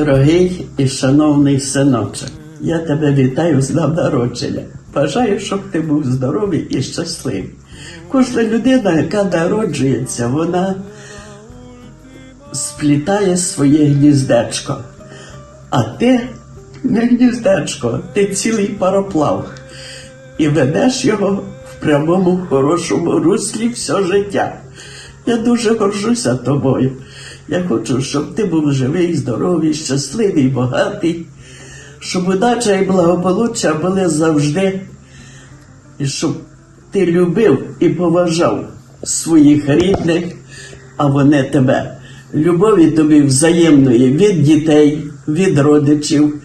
Дорогий і шановний синочок, я тебе вітаю з днем народження. Бажаю, щоб ти був здоровий і щасливий. Кожна людина, яка народжується, вона сплітає своє гніздечко. А ти не гніздечко, ти цілий пароплав. І ведеш його в прямому хорошому руслі все життя. Я дуже горжуся тобою. Я хочу, щоб ти був живий, здоровий, щасливий, багатий, щоб удача і благополуччя були завжди, і щоб ти любив і поважав своїх рідних, а вони тебе. Любові тобі взаємної від дітей, від родичів,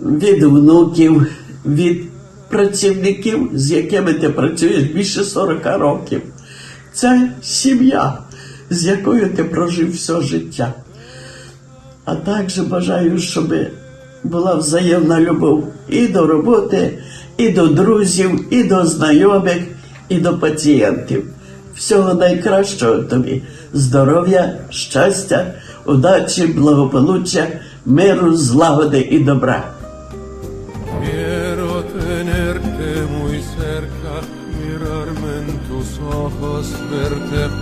від внуків, від працівників, з якими ти працюєш більше 40 років. Це сім'я, з якою ти прожив все життя. А також бажаю, щоб була взаємна любов і до роботи, і до друзів, і до знайомих, і до пацієнтів. Всього найкращого тобі, здоров'я, щастя, удачі, благополуччя, миру, злагоди і добра. Verte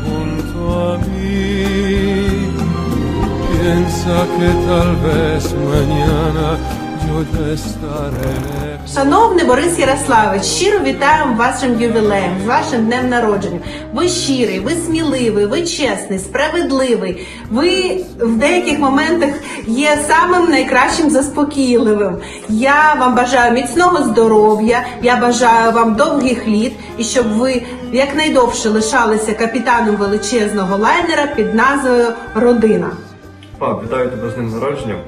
Piensa. Шановний Борис Ярославович, щиро вітаємо вашим ювілеєм, з вашим днем народження. Ви щирий, ви сміливий, ви чесний, справедливий. Ви в деяких моментах є самим найкращим заспокійливим. Я вам бажаю міцного здоров'я, я бажаю вам довгих літ і щоб ви якнайдовше лишалися капітаном величезного лайнера під назвою Родина. Пап, вітаю тебе з ним народженням.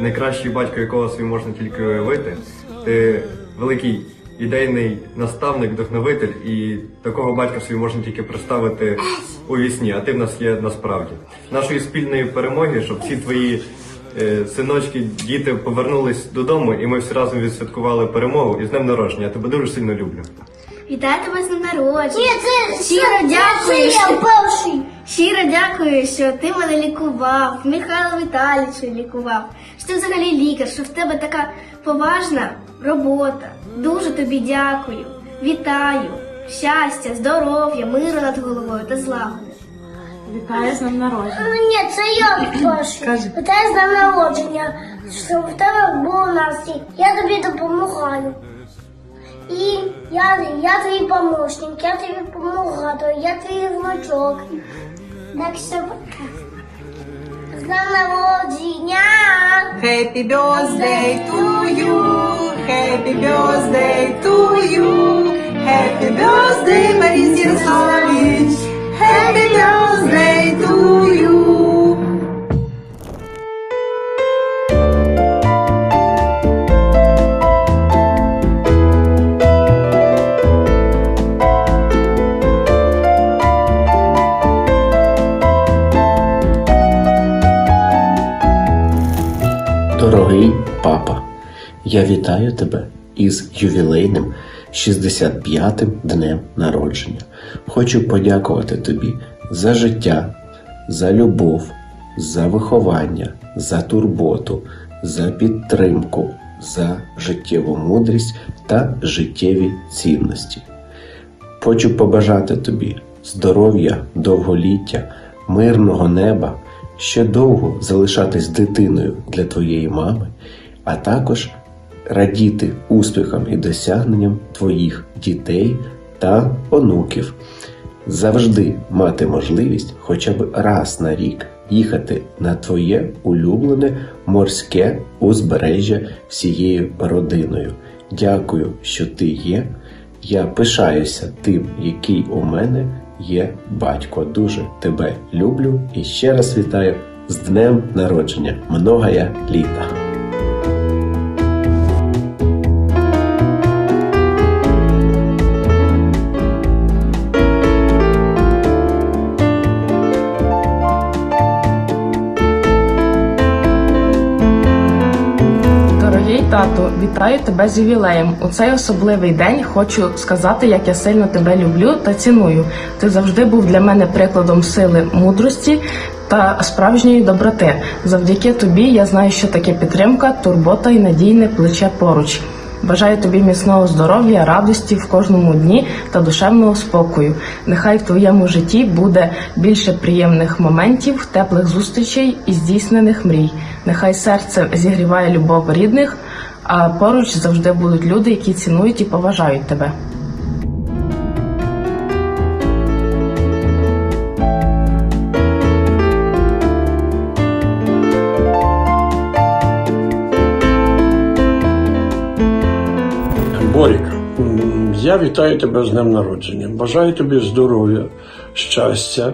Найкращий батько, якого собі можна тільки уявити. Ти великий ідейний наставник, вдохновитель, і такого батька собі можна тільки представити у вісні, а ти в нас є насправді. Нашої спільної перемоги, щоб всі твої е, синочки, діти повернулись додому, і ми всі разом відсвяткували перемогу і з днем народження. Я тебе дуже сильно люблю. Вітаю тебе з днем народження. Ні, це Щиро це- дякую, це я що- перший. Щиро дякую, що ти мене лікував, Михайло Віталійович лікував, що ти взагалі лікар, що в тебе така поважна робота. Дуже тобі дякую. Вітаю. Щастя, здоров'я, миру над головою та злагоди. Вітаю з днем народження. Ну, Ні, це я перший. Кажи. Вітаю з днем народження, щоб в тебе був настрій. Я тобі допомагаю. І я, я твій помощник, я тобі допомагаю, я твій внучок. Так що з днем народження! Happy birthday to you. Happy birthday to you. Happy birthday, Борис Ярославович. Happy birthday to you. Дорогий папа, я вітаю тебе із ювілейним 65-м днем народження. Хочу подякувати тобі за життя, за любов, за виховання, за турботу, за підтримку, за життєву мудрість та життєві цінності. Хочу побажати тобі здоров'я, довголіття, мирного неба, ще довго залишатись дитиною для твоєї мами, а також радіти успіхам і досягненням твоїх дітей та онуків. Завжди мати можливість хоча б раз на рік їхати на твоє улюблене морське узбережжя всією родиною. Дякую, що ти є. Я пишаюся тим, який у мене є батько. Дуже тебе люблю і ще раз вітаю з днем народження. Многоя літа. Вітаю тебе з ювілеєм. У цей особливий день хочу сказати, як я сильно тебе люблю та ціную. Ти завжди був для мене прикладом сили мудрості та справжньої доброти. Завдяки тобі я знаю, що таке підтримка, турбота і надійне плече поруч. Бажаю тобі міцного здоров'я, радості в кожному дні та душевного спокою. Нехай в твоєму житті буде більше приємних моментів, теплих зустрічей і здійснених мрій. Нехай серце зігріває любов рідних, а поруч завжди будуть люди, які цінують і поважають тебе. Борік, я вітаю тебе з днем народження. Бажаю тобі здоров'я, щастя.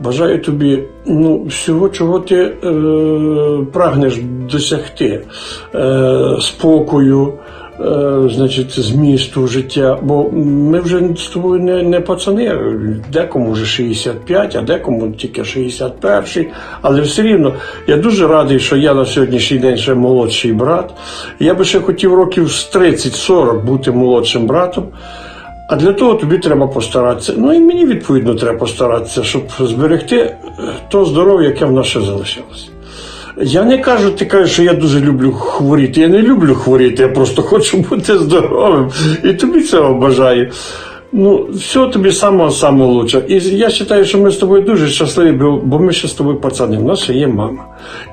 Бажаю тобі ну, всього, чого ти е, прагнеш досягти, е, спокою, е, значить, змісту життя. Бо ми вже з тобою не, не пацани, декому вже 65, а декому тільки 61. Але все рівно я дуже радий, що я на сьогоднішній день ще молодший брат. Я би ще хотів років з 30-40 бути молодшим братом. А для того тобі треба постаратися. Ну і мені відповідно треба постаратися, щоб зберегти е, то здоров'я, яке в нас ще залишилось. Я не кажу, ти кажеш, що я дуже люблю хворіти. Я не люблю хворіти, я просто хочу бути здоровим. І тобі цього бажаю. Ну, всього тобі самого самого лучшого. І я вважаю, що ми з тобою дуже щасливі, бо- ми ще з тобою пацани. У нас ще є мама.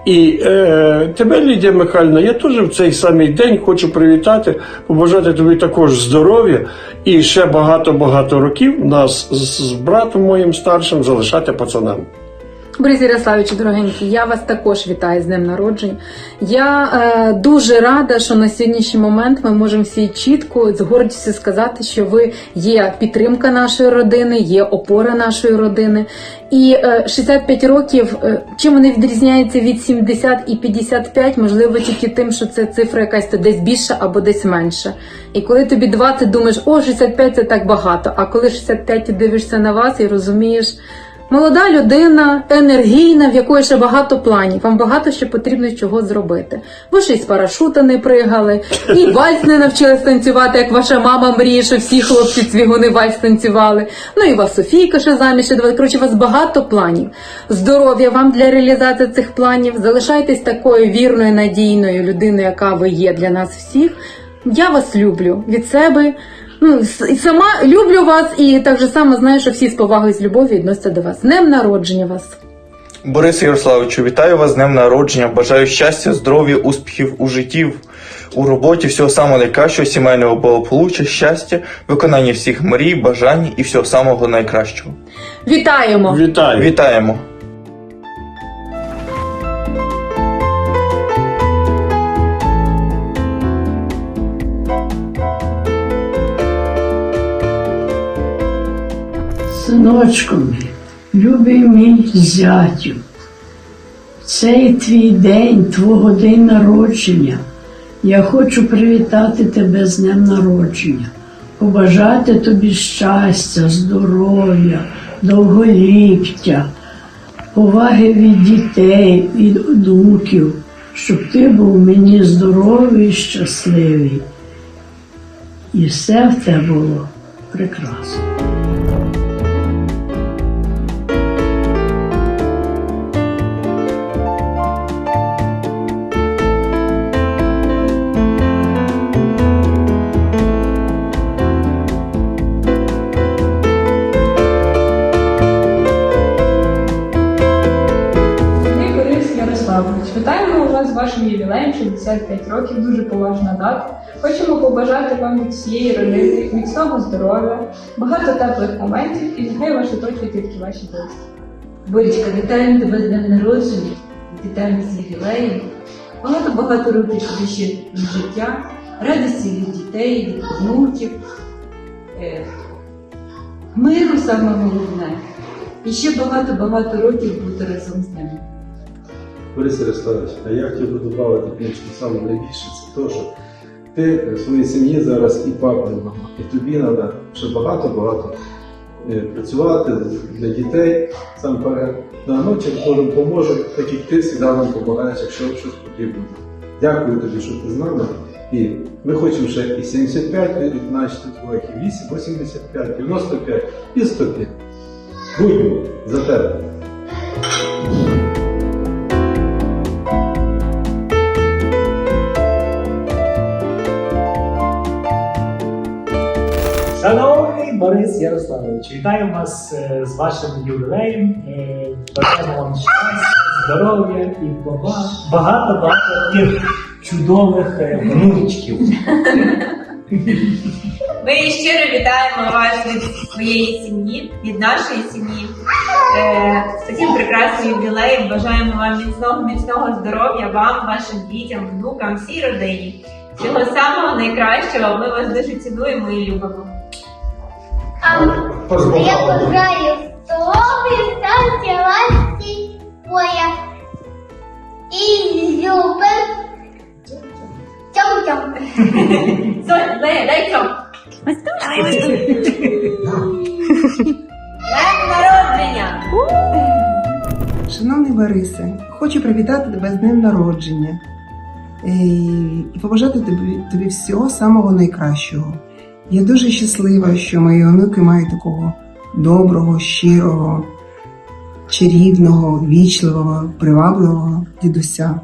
І е, тебе, Лідія Михайлівна, я теж в цей самий день хочу привітати, побажати тобі також здоров'я і ще багато-багато років нас з, братом моїм старшим залишати пацанами. Борис Ярославович, дорогенький, я вас також вітаю з днем народження. Я е, дуже рада, що на сьогоднішній момент ми можемо всі чітко з гордістю сказати, що ви є підтримка нашої родини, є опора нашої родини. І е, 65 років, е, чим вони відрізняються від 70 і 55, можливо, тільки тим, що це цифра якась то десь більша або десь менша. І коли тобі 20, думаєш, о, 65 це так багато. А коли 65 ти дивишся на вас і розумієш. Молода людина, енергійна, в якої ще багато планів. Вам багато ще потрібно чого зробити. Ви ще й з парашута не пригали, і вальс не навчились танцювати, як ваша мама мріє, що всі хлопці цвігуни вальс танцювали. Ну і вас Софійка ще заміж ще давати. Коротше, у вас багато планів. Здоров'я вам для реалізації цих планів. Залишайтесь такою вірною, надійною людиною, яка ви є для нас всіх. Я вас люблю від себе. Ну, сама люблю вас і так же само знаю, що всі з повагою і з любов'ю відносяться до вас. З Днем народження вас! Борисе Ярославовичу, вітаю вас з днем народження. Бажаю щастя, здоров'я, успіхів у житті, у роботі, всього самого найкращого, сімейного благополуччя, щастя, виконання всіх мрій, бажань і всього самого найкращого. Вітаємо! Вітаю! Вітаємо! Синочку мій, любий мій зятю, цей твій день, твого день народження. Я хочу привітати тебе з днем народження, побажати тобі щастя, здоров'я, довголіття, поваги від дітей, від онуків, щоб ти був мені здоровий, щасливий. І все в тебе було прекрасно. Вашим ювілеєм 65 років, дуже поважна дата. Хочемо побажати вам від всієї родини міцного здоров'я, багато теплих моментів і нехай вас оточують тільки ваші близькі. Борічка, вітаємо тебе з днем народження, вітаємо з ювілеєм. Багато-багато років тобі ще від життя, радості від дітей, від внуків, миру саме головне. І ще багато-багато років бути разом з ними. Борис Ярославович, а я хотів би додати, конечно, саме найбільше, це те, що ти в своїй сім'ї зараз і папа, і мама, і тобі треба ще багато-багато е, працювати для дітей. Сам перед ночі кожен поможе, так як ти завжди нам допомагаєш, якщо щось потрібно. Дякую тобі, що ти з нами. І ми хочемо ще і 75 відзначити твоїх, і 8, 85, 95 і 105. Будьмо за тебе. Борис Ярославович, вітаю вас е, з вашим ювілеєм. Е, Бажаємо вам щастя, здоров'я і багато-багато таких чудових е, внучків. Ми щиро вітаємо вас від своєї сім'ї, від нашої сім'ї. З таким прекрасним ювілеєм бажаємо вам міцного, міцного здоров'я, вам, вашим дітям, внукам, всій родині. Всього самого найкращого. Ми вас дуже цінуємо і любимо. А я бажаю здоров'я, щастя, ласті, твоя і любов. Цьом-цьом. Соня, дай, дай цьом. День народження! Шановний Борисе, хочу привітати тебе з днем народження і побажати тобі, тобі всього самого найкращого. Я дуже щаслива, що мої онуки мають такого доброго, щирого, чарівного, вічливого, привабливого дідуся.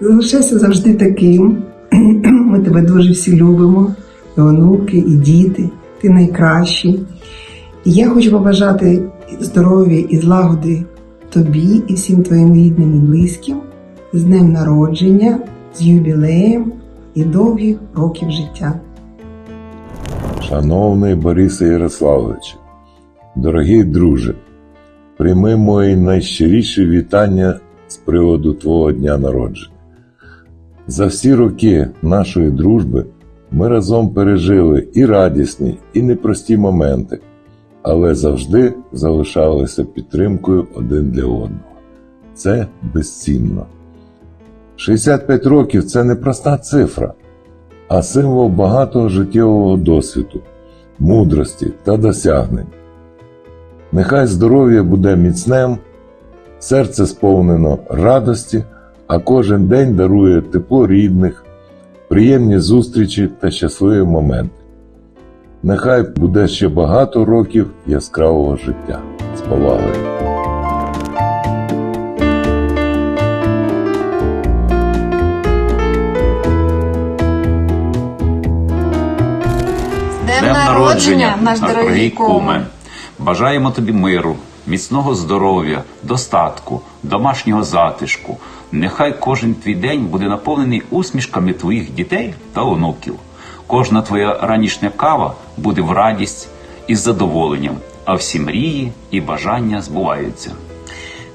Залишайся завжди таким. Ми тебе дуже всі любимо, і онуки, і діти. Ти найкращий. І я хочу побажати здоров'я і злагоди тобі і всім твоїм рідним і близьким з днем народження, з юбілеєм і довгих років життя. Шановний Борисе Ярославовичу, дорогий друже, прийми мої найщиріші вітання з приводу твого дня народження. За всі роки нашої дружби ми разом пережили і радісні, і непрості моменти, але завжди залишалися підтримкою один для одного. Це безцінно. 65 років це не проста цифра, а символ багатого життєвого досвіду, мудрості та досягнень. Нехай здоров'я буде міцним, серце сповнено радості, а кожен день дарує тепло рідних, приємні зустрічі та щасливі моменти. Нехай буде ще багато років яскравого життя. З повагою. Народження, наш дорогий куме. Бажаємо тобі миру, міцного здоров'я, достатку, домашнього затишку. Нехай кожен твій день буде наповнений усмішками твоїх дітей та онуків. Кожна твоя ранішня кава буде в радість і з задоволенням, а всі мрії і бажання збуваються.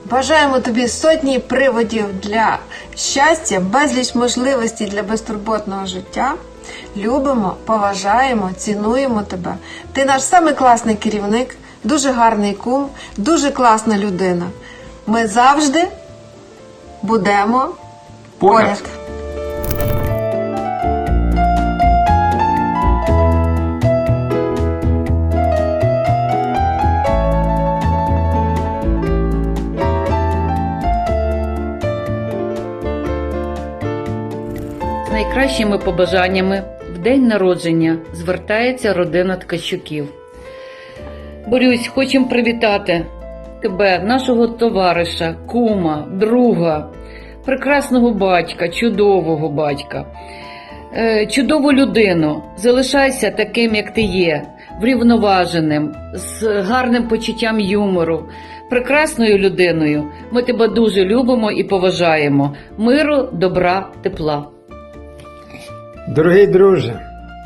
Бажаємо тобі сотні приводів для щастя, безліч можливостей для безтурботного життя. Любимо, поважаємо, цінуємо тебе. Ти наш самий класний керівник, дуже гарний кум, дуже класна людина. Ми завжди будемо поряд. З найкращими побажаннями в день народження звертається родина Ткачуків. Борюсь, хочемо привітати тебе, нашого товариша, кума, друга, прекрасного батька, чудового батька, Е, чудову людину. Залишайся таким, як ти є, врівноваженим, з гарним почуттям юмору, прекрасною людиною. Ми тебе дуже любимо і поважаємо. Миру, добра, тепла. Дорогий друже,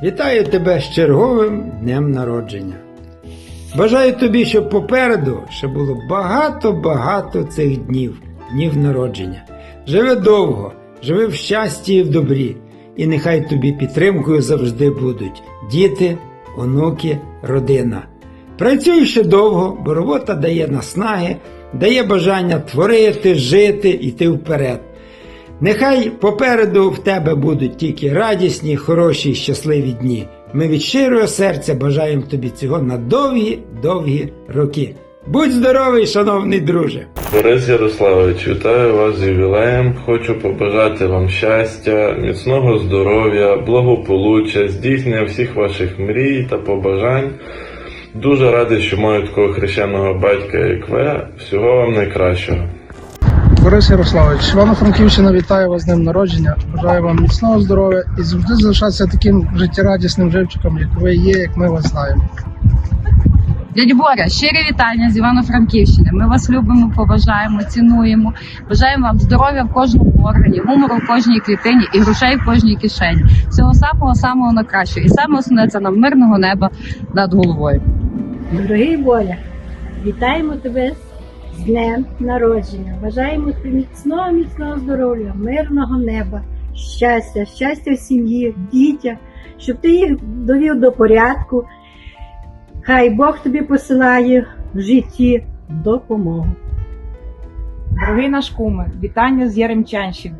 вітаю тебе з черговим днем народження. Бажаю тобі, щоб попереду ще було багато-багато цих днів, днів народження. Живи довго, живи в щасті і в добрі, і нехай тобі підтримкою завжди будуть діти, онуки, родина. Працюй ще довго, бо робота дає наснаги, дає бажання творити, жити, йти вперед. Нехай попереду в тебе будуть тільки радісні, хороші і щасливі дні. Ми від щирого серця бажаємо тобі цього на довгі, довгі роки. Будь здоровий, шановний друже! Борис Ярославович, вітаю вас з ювілеєм. Хочу побажати вам щастя, міцного здоров'я, благополуччя, здійснення всіх ваших мрій та побажань. Дуже радий, що маю такого хрещеного батька, як ви. Всього вам найкращого. Борис Ярославович, Івано-Франківщина вітає вас з днем народження. Бажаю вам міцного здоров'я і завжди залишатися таким життєрадісним живчиком, як ви є, як ми вас знаємо. Дядя Боря, щирі вітання з Івано-Франківщини. Ми вас любимо, поважаємо, цінуємо. Бажаємо вам здоров'я в кожному органі, гумору в кожній клітині і грошей в кожній кишені. Всього самого самого найкращого. І саме основне це нам мирного неба над головою. Дорогий Боля, вітаємо тебе з днем народження. Бажаємо тобі міцного, міцного здоров'я, мирного неба, щастя, щастя в сім'ї, в дітях, щоб ти їх довів до порядку. Хай Бог тобі посилає в житті допомогу. Дорогий наш куме, вітання з Яремчанщини.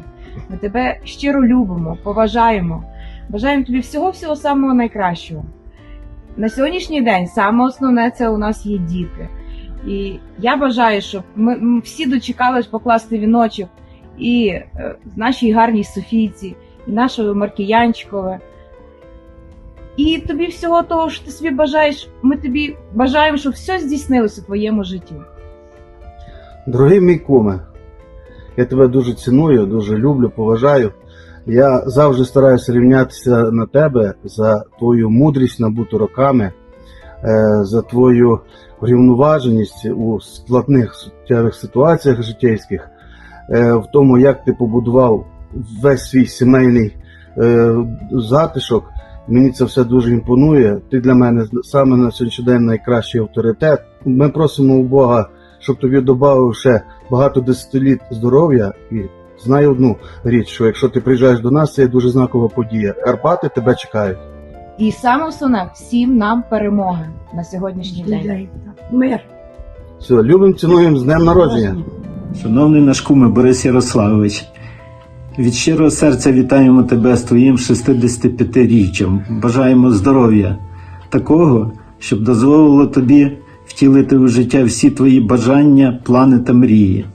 Ми тебе щиро любимо, поважаємо. Бажаємо тобі всього-всього самого найкращого. На сьогоднішній день саме основне це у нас є діти. І я бажаю, щоб ми, всі дочекались покласти віночок і е, нашій гарній Софійці, і нашого Маркіянчикове. І тобі всього того, що ти собі бажаєш, ми тобі бажаємо, щоб все здійснилося в твоєму житті. Дорогий мій куме, я тебе дуже ціную, дуже люблю, поважаю. Я завжди стараюся рівнятися на тебе за твою мудрість, набуту роками, е, за твою врівноваженість у складних суттєвих ситуаціях життєйських, е, в тому, як ти побудував весь свій сімейний е, затишок. Мені це все дуже імпонує. Ти для мене саме на сьогоднішній день найкращий авторитет. Ми просимо у Бога, щоб тобі додав ще багато десятиліт здоров'я. І знай одну річ, що якщо ти приїжджаєш до нас, це є дуже знакова подія. Карпати тебе чекають. І саме основне всім нам перемоги на сьогоднішній день. Мир. Все, любимо, цінуємо з днем народження. Шановний наш куме Борис Ярославович, від щирого серця вітаємо тебе з твоїм 65-річчям. Бажаємо здоров'я такого, щоб дозволило тобі втілити у життя всі твої бажання, плани та мрії,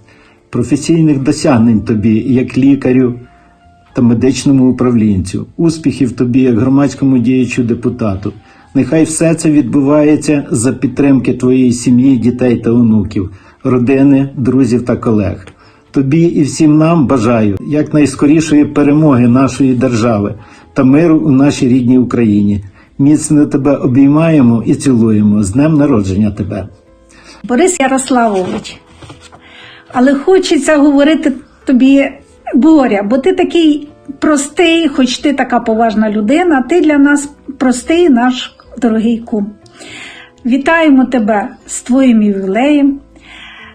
професійних досягнень тобі як лікарю та медичному управлінцю, успіхів тобі як громадському діячу депутату. Нехай все це відбувається за підтримки твоєї сім'ї, дітей та онуків, родини, друзів та колег. Тобі і всім нам бажаю якнайскорішої перемоги нашої держави та миру у нашій рідній Україні. Міцно тебе обіймаємо і цілуємо. З днем народження тебе. Борис Ярославович, але хочеться говорити тобі, Боря, бо ти такий простий, хоч ти така поважна людина, ти для нас простий наш дорогий кум. Вітаємо тебе з твоїм ювілеєм.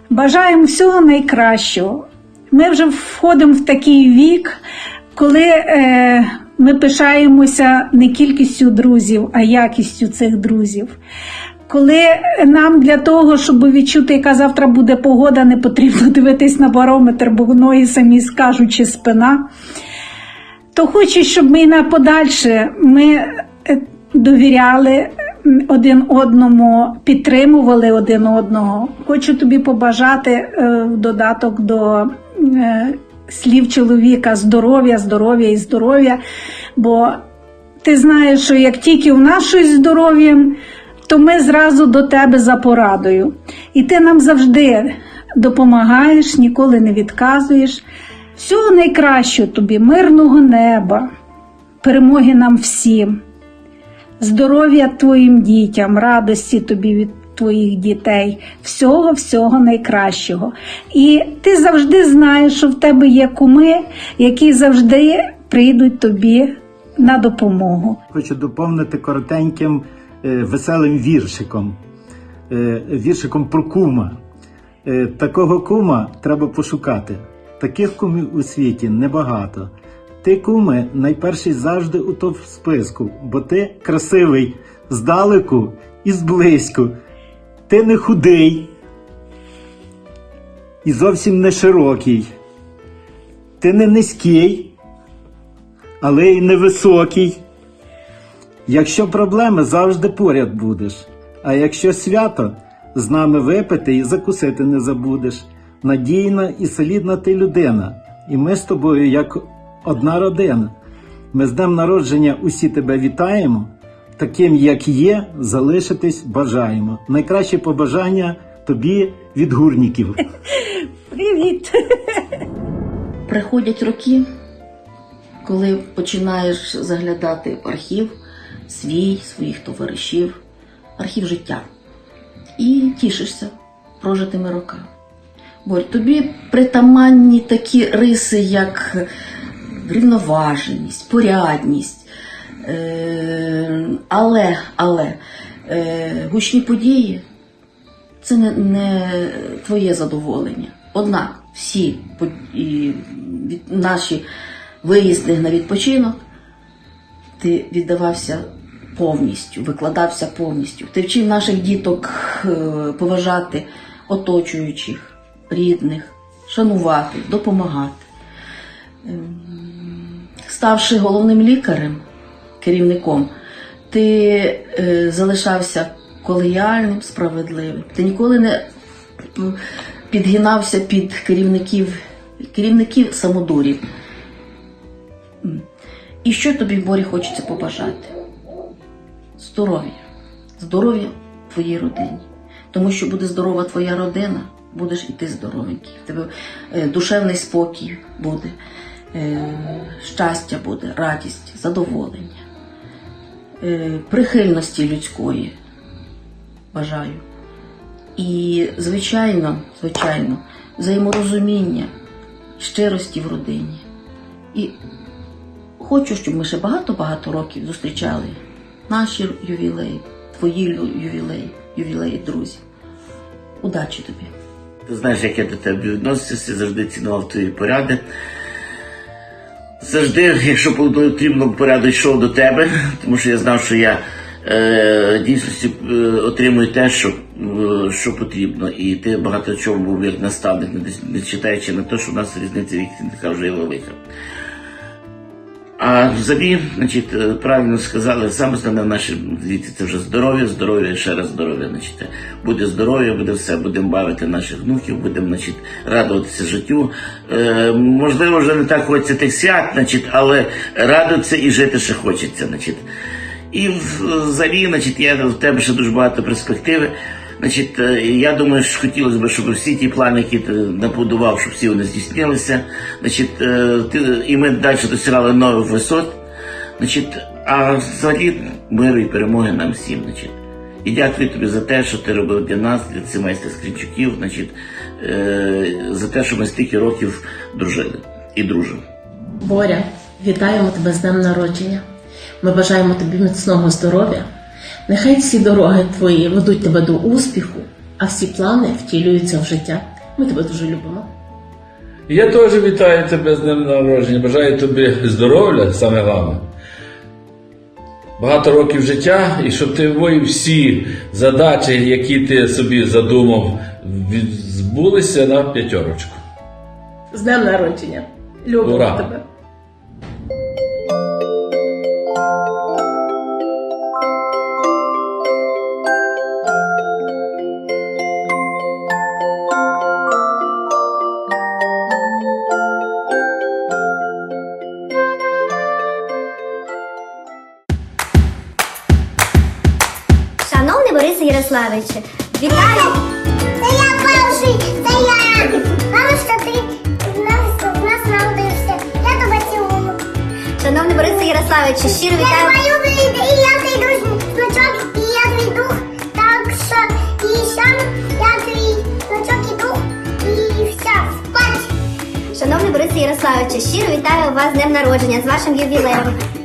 Бажаємо всього найкращого. Ми вже входимо в такий вік, коли е, ми пишаємося не кількістю друзів, а якістю цих друзів. Коли нам для того, щоб відчути, яка завтра буде погода, не потрібно дивитись на барометр, бо ноги самі скажуть, чи спина, то хочу, щоб ми на подальше ми е, довіряли один одному, підтримували один одного. Хочу тобі побажати е, в додаток до е, слів чоловіка здоров'я, здоров'я і здоров'я. Бо ти знаєш, що як тільки у нас щось здоров'ям, то ми зразу до тебе за порадою. І ти нам завжди допомагаєш, ніколи не відказуєш. Всього найкращого тобі, мирного неба, перемоги нам всім, здоров'я твоїм дітям, радості тобі від твоїх дітей, всього, всього найкращого. І ти завжди знаєш, що в тебе є куми, які завжди прийдуть тобі на допомогу. Хочу доповнити коротеньким е, веселим віршиком, е, віршиком про кума. Е, такого кума треба пошукати. Таких кумів у світі небагато. Ти, куме, найперший завжди у топ списку, бо ти красивий здалеку і зблизьку. Ти не худий і зовсім не широкий. Ти не низький, але й невисокий. Якщо проблеми, завжди поряд будеш. А якщо свято, з нами випити і закусити не забудеш. Надійна і солідна ти людина, і ми з тобою як одна родина. Ми з днем народження усі тебе вітаємо. Таким, як є, залишитись бажаємо. Найкращі побажання тобі від гурніків. Привіт! Приходять роки, коли починаєш заглядати в архів свій, своїх товаришів, архів життя. і тішишся прожитими роками. Борь, тобі притаманні такі риси, як рівноваженість, порядність. Е, але, але е, гучні події це не, не твоє задоволення. Однак всі наші виїзди на відпочинок ти віддавався повністю, викладався повністю. Ти вчив наших діток е, поважати оточуючих, рідних, шанувати, допомагати. Ем, Ставши головним лікарем, керівником, ти е, залишався колегіальним, справедливим. Ти ніколи не підгинався під керівників, керівників самодурів. І що тобі, Борі, хочеться побажати? Здоров'я. Здоров'я твоїй родині. Тому що буде здорова твоя родина, будеш і ти здоровенький. В тебе е, душевний спокій буде, е, щастя буде, радість, задоволення, прихильності людської бажаю. І, звичайно, звичайно, взаєморозуміння, щирості в родині. І хочу, щоб ми ще багато-багато років зустрічали наші ювілеї, твої ювілеї, ювілеї друзів. Удачі тобі! Ти знаєш, як я до тебе відносився, завжди цінував твої поради. Завжди, якщо потрібно, порядок йшов до тебе, тому що я знав, що я е, дійсно е, отримую те, що, е, що потрібно. І ти багато чого був як наставник, не, читаючи на те, що в нас різниця віки така вже є велика. А взагалі, значить, е, правильно сказали, саме основне в нашій діти це вже здоров'я, здоров'я ще раз здоров'я. Значить, буде здоров'я, буде все, будемо бавити наших внуків, будемо значить, радуватися життю. Е, можливо, вже не так хочеться тих свят, значить, але радуватися і жити ще хочеться. Значить. І взагалі, значить, я в тебе ще дуже багато перспективи. Значить, е, я думаю, що хотілося б, щоб всі ті плани, які ти набудував, щоб всі вони здійснилися. Значить, е, ти, і ми далі досягали нових висот. Значить, а взагалі миру і перемоги нам всім. Значить. І дякую тобі за те, що ти робив для нас, для сімейства Скринчуків, значить, е, за те, що ми стільки років дружили і дружимо. Боря, вітаємо тебе з днем народження. Ми бажаємо тобі міцного здоров'я. Нехай всі дороги твої ведуть тебе до успіху, а всі плани втілюються в життя. Ми тебе дуже любимо. Я теж вітаю тебе з днем народження. Бажаю тобі здоров'я, саме головне. Багато років життя, і щоб ти всі задачі, які ти собі задумав, збулися на п'ятерочку. З днем народження. Любимо Ура! тебе. Шановний Борисе Ярославичу, вітаю! Це я перший, це я! Бабушка, ти в нас, в нас народився. Я тебе цілую. Шановний Борисе Ярославичу, щиро вітаю! Я твою і я твій друг значок, і я твій друг. Так що, і сам я твій значок і друг, і все, спать! Шановний Борисе Ярославичу, щиро вітаю вас з днем народження, з вашим ювілеєм.